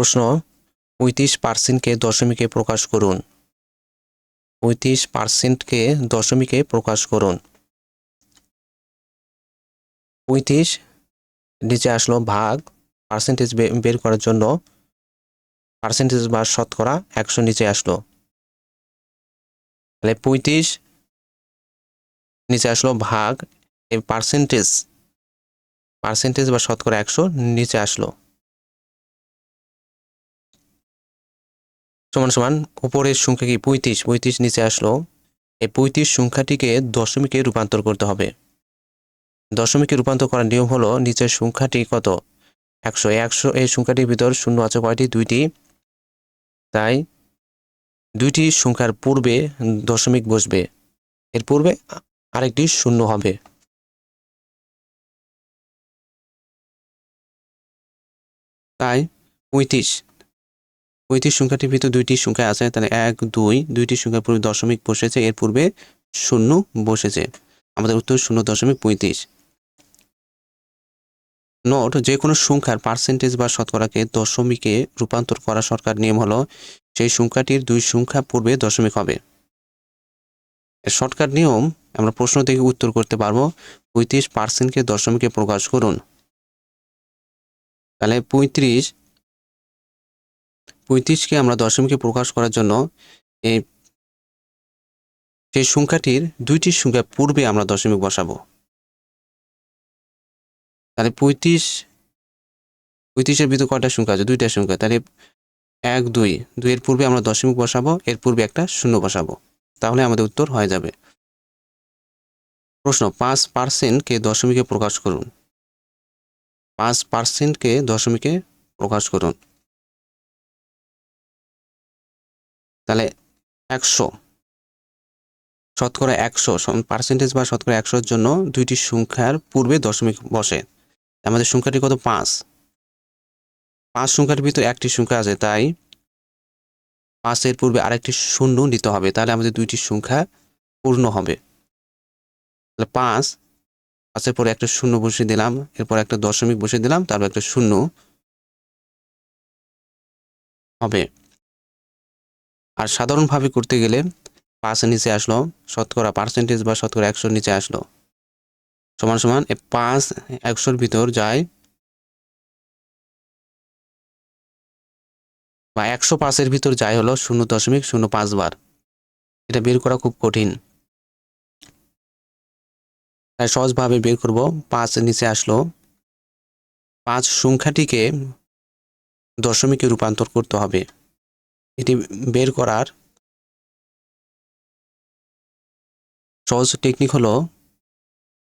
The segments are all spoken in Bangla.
প্রশ্ন, পঁয়ত্রিশ পার্সেন্টকে দশমিকে প্রকাশ করুন। পঁয়ত্রিশ পার্সেন্টকে দশমিকে প্রকাশ করুন। পঁয়ত্রিশ নিচে আসলো ভাগ, পার্সেন্টেজ বের করার জন্য পার্সেন্টেজ বা শতকরা একশো নিচে আসলো। তাহলে পঁয়ত্রিশ নিচে আসলো ভাগ, এই পার্সেন্টেজ পার্সেন্টেজ বা শতকরা একশো নিচে আসলো। সমান সমান উপরের সংখ্যা কি পঁয়ত্রিশ? পঁয়ত্রিশ নিচে আসলো। এই পঁয়ত্রিশ সংখ্যাটিকে দশমিকে রূপান্তর করতে হবে। দশমিকে রূপান্তর করার নিয়ম হলো নিচের সংখ্যাটি কত? একশো। একশো, এই সংখ্যাটির ভিতর শূন্য আছে কয়টি? দুইটি। তাই দুইটি সংখ্যার পূর্বে দশমিক বসবে। এর পূর্বে আরেকটি শূন্য হবে। তাই পঁয়ত্রিশ। পঁয়ত্রিশ সংখ্যাটির ভিতর দুইটি সংখ্যা আছে, তাহলে এক, দুই, দুইটি সংখ্যার পূর্বে দশমিক বসেছে, এর পূর্বে শূন্য বসেছে। আমাদের উত্তর শূন্য দশমিক পঁয়ত্রিশ। নোট, যে কোনো সংখ্যার পার্সেন্টেজ বা শতকরাকে দশমিকে রূপান্তর করা সরকার নিয়ম হলো, সেই সংখ্যাটির দুই সংখ্যা পূর্বে দশমিক হবে। শর্টকাট নিয়ম, আমরা প্রশ্ন থেকে উত্তর করতে পারব, পঁয়ত্রিশ পার্সেন্টকে দশমিকে প্রকাশ করুন। তাহলে পঁয়ত্রিশ পঁয়ত্রিশকে আমরা দশমিকে প্রকাশ করার জন্য এই সেই সংখ্যাটির দুইটি সংখ্যা পূর্বে আমরা দশমিক বসাবো। তাহলে পঁয়ত্রিশ, পঁয়ত্রিশের ভিতর কয়টা সংখ্যা আছে? দুইটা সংখ্যা। তাহলে এক, দুই, দুইয়ের পূর্বে আমরা দশমিক বসাবো, এর পূর্বে একটা শূন্য বসাবো। তাহলে আমাদের উত্তর হয়ে যাবে। প্রশ্ন, পাঁচ পার্সেন্টকে দশমিকে প্রকাশ করুন। পাঁচ পার্সেন্টকে দশমিকে প্রকাশ করুন। তাহলে একশো। শতকরা একশো পার্সেন্টেজ বা শতকরা একশোর জন্য দুইটি সংখ্যার পূর্বে দশমিক বসে। আমাদের সংখ্যাটি কত? পাঁচ। পাঁচ সংখ্যার ভিতরে একটি সংখ্যা আছে, তাই পাঁচের পূর্বে আরেকটি শূন্য নিতে হবে, তাহলে আমাদের দুইটি সংখ্যা পূর্ণ হবে। তাহলে পাঁচ, পাঁচের পরে একটা শূন্য বসিয়ে দিলাম, এরপর একটা দশমিক বসিয়ে দিলাম, তারপর একটা শূন্য হবে। আর সাধারণভাবে করতে গেলে পাঁচ নিচে আসলো, শতকরা পার্সেন্টেজ বা শতকরা একশোর নিচে আসলো। সমান সমান এ পাঁচ একশোর ভিতর যায় বা একশো পাঁচের ভিতর যায় হলো শূন্য দশমিক শূন্য পাঁচ বার। এটা বের করা খুব কঠিন। তাই সহজভাবে বের করব, পাঁচ নিচে আসলো। পাঁচ সংখ্যাটিকে দশমিকে রূপান্তর করতে হবে। এটি বের করার সহজ টেকনিক হলো,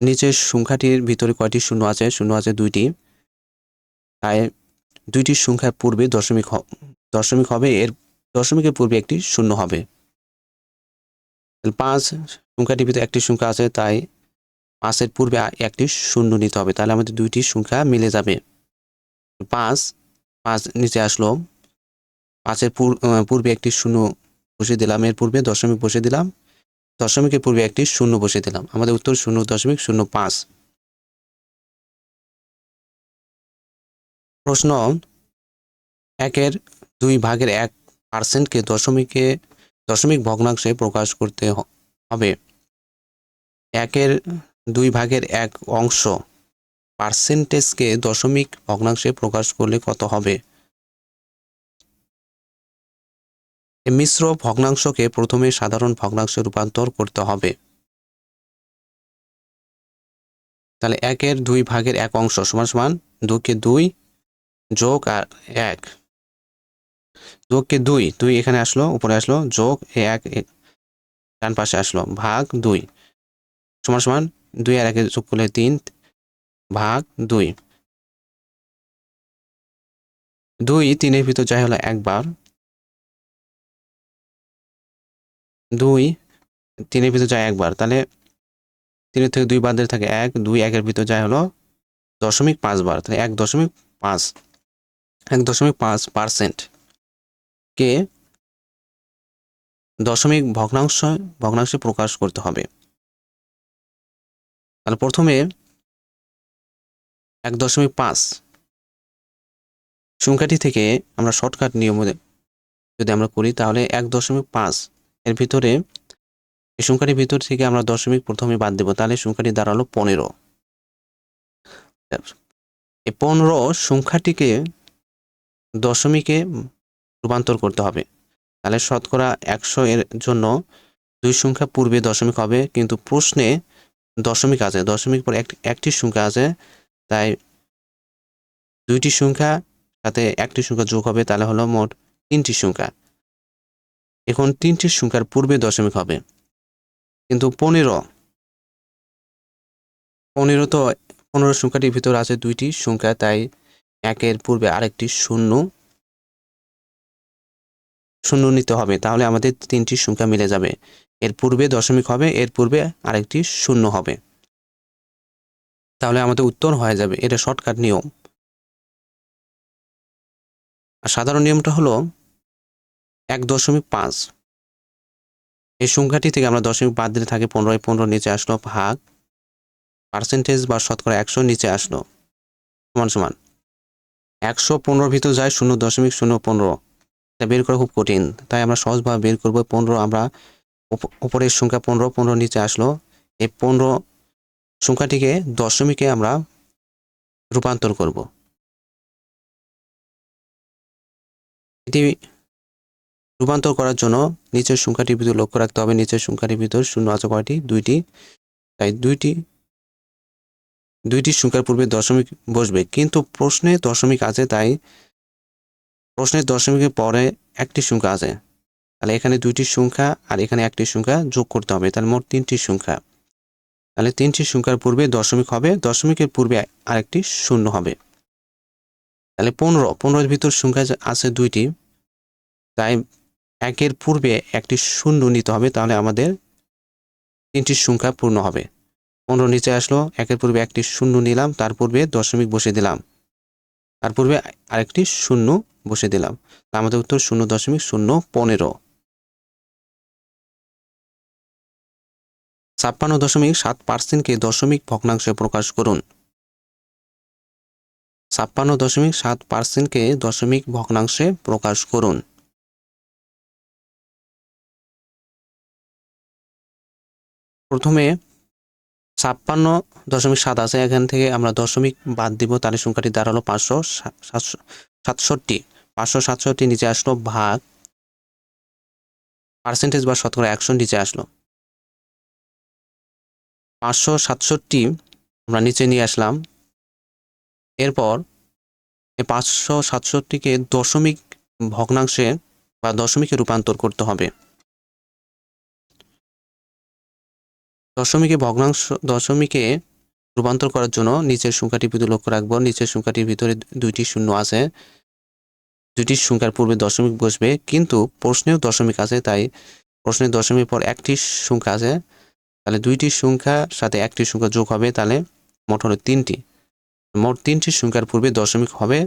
নিচের সংখ্যাটির ভিতরে কয়টি শূন্য আছে? শূন্য আছে দুইটি। তাই দুইটি সংখ্যার পূর্বে দশমিক দশমিক হবে, এর দশমিকের পূর্বে একটি শূন্য হবে। পাঁচ সংখ্যাটির ভিতরে একটি সংখ্যা আছে, তাই পাঁচের পূর্বে একটি শূন্য নিতে হবে। তাহলে আমাদের দুইটি সংখ্যা মিলে যাবে। পাঁচ পাঁচ নিচে আসলো। পাঁচের পূর্বে একটি শূন্য বসে দিলাম, এর পূর্বে দশমিক বসে দিলাম, দশমিকের পূর্বে একটি শূন্য বসে দিলাম। আমাদের উত্তর শূন্য দশমিক শূন্য পাঁচ। প্রশ্ন একের দুই ভাগের এক পার্সেন্টকে দশমিকে, দশমিক ভগ্নাংশে প্রকাশ করতে হবে। একের দুই ভাগের এক অংশ পার্সেন্টেজকে দশমিক ভগ্নাংশে প্রকাশ করলে কত হবে? মিশ্র ভগ্নাংশকে প্রথমে সাধারণ ভগ্নাংশে রূপান্তর করতে হবে। তাহলে একের দুই ভাগের এক অংশ সমান সমান দুকে দুই যোগ আর এক। যোগকে দুই দুই এখানে আসলো, উপরে আসলো, যোগ এক ডান পাশে আসলো, ভাগ দুই। সমান সমান দুই আর একে যোগ করলে তিন, ভাগ দুই। দুই তিনের ভিতর যাই হলো একবার। দুই, তিনের ভিতর যায় একবার। তাহলে তিনের থেকে দুই বাদ দিলে থাকে এক, দুই একের ভিতর যায় হলো দশমিক পাঁচ বার। তাহলে এক দশমিক পাঁচ, এক দশমিক পাঁচ পার্সেন্ট কে দশমিক ভগ্নাংশ, ভগ্নাংশে প্রকাশ করতে হবে। তাহলে প্রথমে এক দশমিক পাঁচ সংখ্যাটি থেকে আমরা শর্টকাট নিয়ম যদি আমরা করি তাহলে এক দশমিক পাঁচ এর ভিতরে, এই সংখ্যাটির ভিতর থেকে আমরা দশমিক প্রথমে বাদ দেব, তাহলে সংখ্যাটি দাঁড়াল পনেরো। এই পনেরো সংখ্যাটিকে দশমিকে রূপান্তর করতে হবে। তাহলে শতকরা একশো এর জন্য দুই সংখ্যা পূর্বে দশমিক হবে, কিন্তু প্রশ্নে দশমিক আছে। দশমিক পর একটি সংখ্যা আছে, তাই দুইটি সংখ্যা সাথে একটি সংখ্যা যোগ হবে, তাহলে হলো মোট তিনটি সংখ্যা। এখন তিনটি সংখ্যার পূর্বে দশমিক হবে। কিন্তু পনেরো পনেরো তো পনেরো সংখ্যাটির ভিতর আছে দুইটি সংখ্যা, তাই একের পূর্বে আরেকটি শূন্য শূন্য নিতে হবে। তাহলে আমাদের তিনটি সংখ্যা মিলে যাবে। এর পূর্বে দশমিক হবে, এর পূর্বে আরেকটি শূন্য হবে। তাহলে আমাদের উত্তর হয়ে যাবে। এটা শর্টকাট নিয়ম। আর সাধারণ নিয়মটা হলো এক দশমিক পাঁচ। এই সংখ্যাটি থেকে আমরা দশমিক বাদ দিলে থাকে পনেরো পনেরো নিচে আসলো ভাগ। পার্সেন্টেজ বা শতকরা একশো নিচে আসলো। সমান সমান। একশো পনেরো ভিতর যায় শূন্য দশমিক শূন্য পনেরো। এটা বের করা খুব কঠিন। তাই আমরা সহজভাবে বের করব পনেরো আমরা উপ- উপরের সংখ্যা পনেরো পনেরো নিচে আসলো। এই পনেরো সংখ্যাটিকে দশমিকে আমরা রূপান্তর করব। এটি রূপান্তর করার জন্য নিচের সংখ্যাটির ভিতর লক্ষ্য রাখতে হবে। নিচের সংখ্যাটির ভিতর শূন্য আছে কয়টি? দুইটি। তাই দুইটি দুইটি সংখ্যার পূর্বে দশমিক বসবে। কিন্তু প্রশ্নে দশমিক আছে, তাই প্রশ্নের দশমিকের পরে একটি সংখ্যা আছে। তাহলে এখানে দুইটি সংখ্যা আর এখানে একটি সংখ্যা যোগ করতে হবে। তাহলে মোট তিনটি সংখ্যা। তাহলে তিনটি সংখ্যার পূর্বে দশমিক হবে, দশমিকের পূর্বে আরেকটি শূন্য হবে। তাহলে পনেরো, পনেরোর ভিতর সংখ্যা আছে দুইটি। তাই একের পূর্বে একটি শূন্য নিতে হবে, তাহলে আমাদের তিনটি সংখ্যা পূর্ণ হবে। পনেরো নিচে আসলো, একের পূর্বে একটি শূন্য নিলাম, তার পূর্বে দশমিক বসে দিলাম। তার পূর্বে আরেকটি শূন্য বসে দিলাম। আমাদের উত্তর শূন্য দশমিক শূন্য পনেরো। ছাপ্পান্ন দশমিক সাত পার্সেন্টকে দশমিক ভগ্নাংশে প্রকাশ করুন। ছাপ্পান্ন দশমিক সাত পার্সেন্টকে দশমিক ভগ্নাংশে প্রকাশ করুন। প্রথমে ছাপ্পান্ন দশমিক সাত আছে, এখান থেকে আমরা দশমিক বাদ দিব, তাহলে সংখ্যাটি দাঁড়াল পাঁচশো সাতশো, সাতষট্টি। পাঁচশো, সাতষট্টি নিচে আসলো ভাগ পার্সেন্টেজ বা শতকরা একশো নিচে আসলো। পাঁচশো, সাতষট্টি আমরা নিচে নিয়ে আসলাম। এরপর এই পাঁচশো, সাতষট্টিকে দশমিক ভগ্নাংশে বা দশমিকে রূপান্তর করতে হবে। দশমিকে ভগ্নাংশ, দশমিকে রূপান্তর করার জন্য নিচের সংখ্যাটির ভিতরে লক্ষ্য রাখব। নিচের সংখ্যাটির ভিতরে দুইটি শূন্য আছে। দুইটি সংখ্যার পূর্বে দশমিক বসবে, কিন্তু প্রশ্নেও দশমিক আছে, তাই প্রশ্নের দশমিক পর একটি সংখ্যা আছে। তাহলে দুইটি সংখ্যার সাথে একটি সংখ্যা যোগ হবে, তাহলে মোট হলো তিনটি। মোট তিনটি সংখ্যার পূর্বে দশমিক হবে,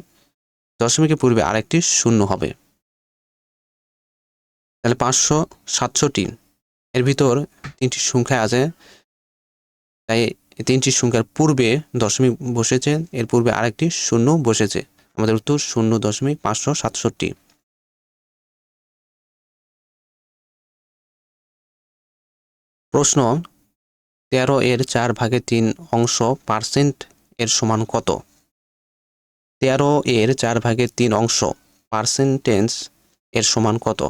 দশমিকের পূর্বে আরেকটি শূন্য হবে। তাহলে পাঁচশো সাতষট্টি, এর ভিতর তিনটি সংখ্যা আছে। তাই তিনটি সংখ্যার পূর্বে দশমিক বসেছে, এর পূর্বে আরেকটি শূন্য বসেছে। আমাদের উত্তর শূন্য দশমিক পাঁচশো সাতষট্টি। প্রশ্ন, তেরো এর চার ভাগে তিন অংশ পার্সেন্ট এর সমান কত? তেরো এর চার ভাগের তিন অংশ পার্সেন্টেজ এর সমান কত?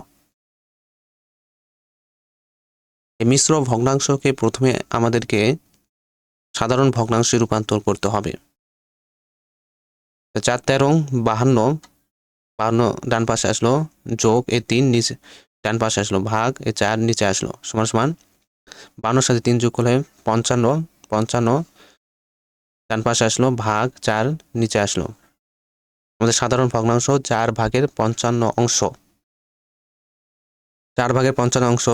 এই মিশ্র ভগ্নাংশকে প্রথমে আমাদেরকে সাধারণ ভগ্নাংশে রূপান্তর করতে হবে। চার তেরো, বাহান্ন বাহান্ন ডান পাশে আসলো, যোগ এ তিন, নিচে, ডান পাশে আসলো, ভাগ এ চার, নিচে আসলো, সমান সমান। বাহান্নর সাথে তিন যোগ করলে পঞ্চান্ন পঞ্চান্ন, ডান পাশে আসলো, ভাগ চার, নিচে আসলো। আমাদের সাধারণ ভগ্নাংশ চার ভাগের পঞ্চান্ন অংশ। চার ভাগের পঞ্চান্ন অংশ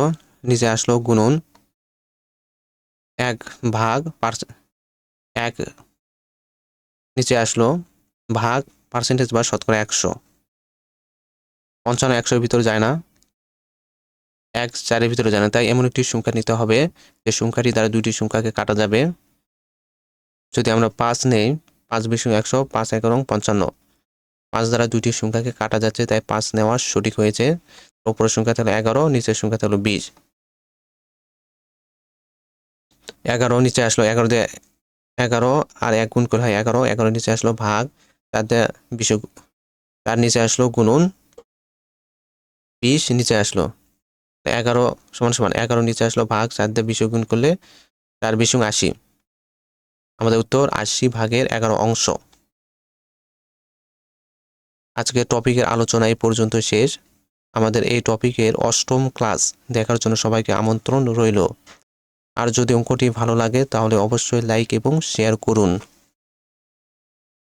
নিচে আসলো গুণন এক ভাগ এক নিচে আসলো ভাগ পার্সেন্টেজ বা শতকরা একশো। পঞ্চান্ন একশোর ভিতরে যায় না। এক চারের ভিতরে যায় না। তাই এমন একটি সংখ্যা নিতে হবে যে সংখ্যাটি দ্বারা দুইটি সংখ্যাকে কাটা যাবে। যদি আমরা পাঁচ নেই, পাঁচ বিশ একশো, পাঁচ এগারো পঞ্চান্ন। পাঁচ দ্বারা দুইটি সংখ্যাকে কাটা যাচ্ছে, তাই পাঁচ নেওয়া সঠিক হয়েছে। উপরের সংখ্যা হলো এগারো, নিচের সংখ্যা হলো বিশ। এগারো নিচে আসলো এগারো দিয়ে এগারো আর এক গুণ করে হয় এগারো এগারো নিচে আসলো ভাগ, তার দিয়ে বিশ তার নিচে আসলো গুণন বিশ, নিচে আসলো এগারো সমান সমান এগারো নিচে আসলো ভাগ চার দিয়ে বিশ গুণ করলে চার বিশ আশি। আমাদের উত্তর আশি ভাগের এগারো অংশ। আজকের টপিকের আলোচনা এই পর্যন্ত শেষ। আমাদের এই টপিকের অষ্টম ক্লাস দেখার জন্য সবাইকে আমন্ত্রণ রইল। আর যদি অঙ্কটি ভালো লাগে তাহলে অবশ্যই লাইক এবং শেয়ার করুন।